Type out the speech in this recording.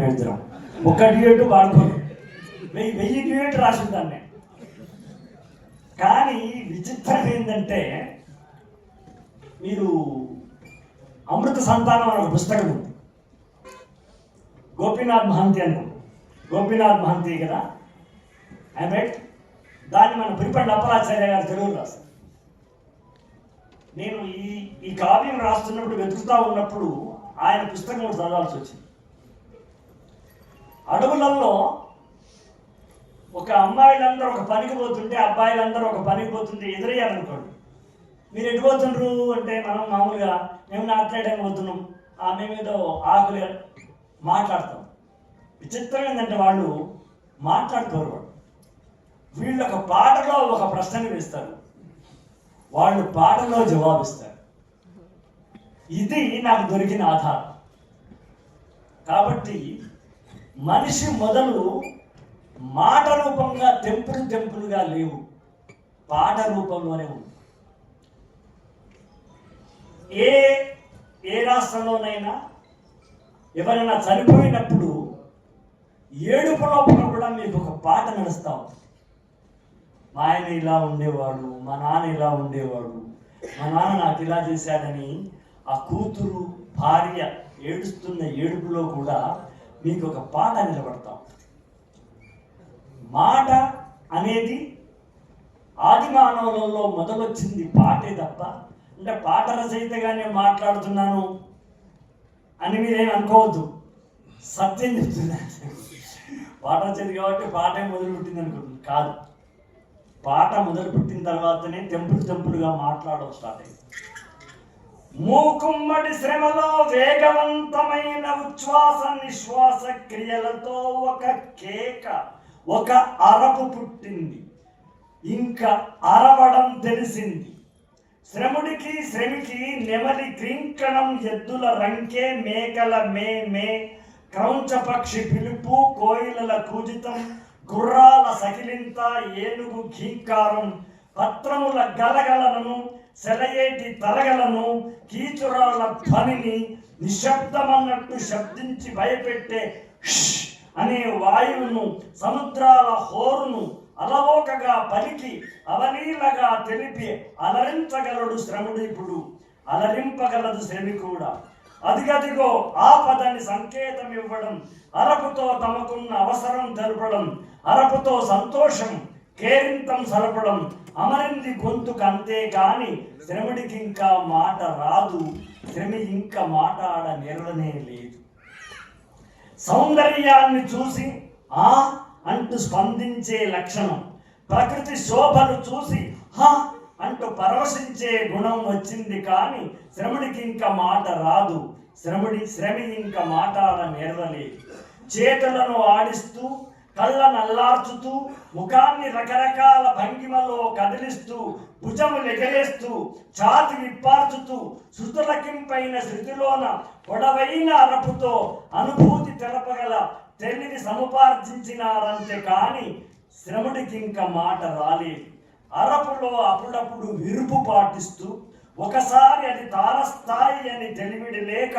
మేము ఇద్దరం ఒక్క డ్యూయట్ వాడుకోను వెయ్యి వెయ్యి డ్యూయట్ రాసి దాన్ని. నేను కానీ విచిత్రం ఏంటంటే మీరు అమృత సంతానం అనే ఒక పుస్తకం ఉంది. గోపీనాథ్ మహంతి అనుకో గోపీనాథ్ మహంతి కదా? ఐ రైట్ దాన్ని మన పురిపండి అప్పలాచార్య గారు తెలుగు రాస్తారు నేను ఈ ఈ కావ్యం రాస్తున్నప్పుడు వెతుకుతా ఉన్నప్పుడు ఆయన పుస్తకం చదవాల్సి వచ్చింది. అడవులలో ఒక అమ్మాయిలందరూ ఒక పనికి పోతుంటే అబ్బాయిలందరూ ఒక పనికి పోతుంటే ఎదురయ్యారనుకోండి. మీరు ఎటు పోతుండ్రు అంటే మనం మామూలుగా మేము నాట్లాడడానికి పోతున్నాం. ఆ మేము ఆకులు మాట్లాడతాం. విచిత్రం ఏంటంటే వాళ్ళు మాట్లాడుకోరు వాళ్ళు. వీళ్ళు ఒక పాటలో ఒక ప్రశ్నను వేస్తారు. వాళ్ళు పాటలో జవాబిస్తారు. ఇది నాకు దొరికిన ఆధారం. కాబట్టి మనిషి మొదలు మాట రూపంగా తెంపులు తెంపులుగా లేవు. పాట రూపంలోనే ఉంది. ఏ ఏ రాష్ట్రంలోనైనా ఎవరైనా చనిపోయినప్పుడు ఏడుపు లోపల కూడా మీకు ఒక పాట నడుస్తాం ఉంది. మా ఆయన ఇలా ఉండేవాడు మా నాన్న ఇలా ఉండేవాడు మా నాన్న నాకు ఇలా చేశాడని ఆ కూతురు భార్య ఏడుస్తున్న ఏడుపులో కూడా మీకు ఒక పాట నిలబడతాం. మాట అనేది ఆది మానవులలో మొదలొచ్చింది పాటే తప్ప అంటే పాట రచయితగా నేను మాట్లాడుతున్నాను అని మీరేం అనుకోవద్దు. సత్యం చెప్తున్నాను. పాట వచ్చేది కాబట్టి పాటే మొదలు పుట్టింది అనుకుంటుంది కాదు. పాట మొదలు పుట్టిన తర్వాతనే టెంపుల్ టెంపుల్గా మాట్లాడడం స్టార్ట్ అయింది. మూకుమ్మడి శ్రమలో వేగవంతమైన ఉచ్ఛ్వాస నిశ్వాస క్రియలతో ఒక కేక ఒక అరపు పుట్టింది. ఇంకా అరవడం తెలిసింది. శ్రముడికి శ్రమికి నెమలి క్రింకణం ఎద్దుల రంకే మేకల మే మే క్రౌంచ పక్షి పిలుపు కోయిలల కూజితం గుర్రాల సకిలింత ఏనుగు ఘీంకారం పత్రముల గలగలను సెలయేటి తరగలను కీచురాల ధ్వనిని నిశ్శబ్దమన్నట్టు శబ్దించి భయపెట్టే అనే వాయువును సముద్రాల హోరును అలవోకగా పలికి అవలీలగా తెలిపి అలరించగలడు శ్రముడు ఇప్పుడు. అలరింపగలదు శ్రమి కూడా. అదిగదిగో ఆపదని సంకేతం ఇవ్వడం అరపుతో తమకున్న అవసరం తెలపడం అరపుతో సంతోషం కేరింతం సలపడం అమరింది గొంతుకు అంతేగాని శ్రముడికి ఇంకా మాట రాదు శ్రమి ఇంకా మాట్లాడ నెరవనే లేదు. సౌందర్యాన్ని చూసి ఆ అంటూ స్పందించే లక్షణం ప్రకృతి శోభను చూసి హ అంటూ పరవశించే గుణం వచ్చింది కానీ శ్రముడికి ఇంకా మాట రాదు శ్రముడి శ్రమి ఇంకా మాట్లాడ నేర్వలేదు చేతులను ఆడిస్తూ కళ్ళ నల్లార్చుతూ ముఖాన్ని రకరకాల భంగిమలో కదిలిస్తూ భుజము ఎగరేస్తూ ఛాతి విప్పార్చుతూ శృతులకింపైన శృతిలోన పొడవైన అరపుతో అనుభూతి తెలపగల తెలివి సముపార్జించినారంతే కాని శ్రముడికింక మాట రాలేదు. అరపులో అప్పుడప్పుడు విరుపు పాటిస్తూ ఒకసారి అది తారస్థాయి అని తెలివిడి లేక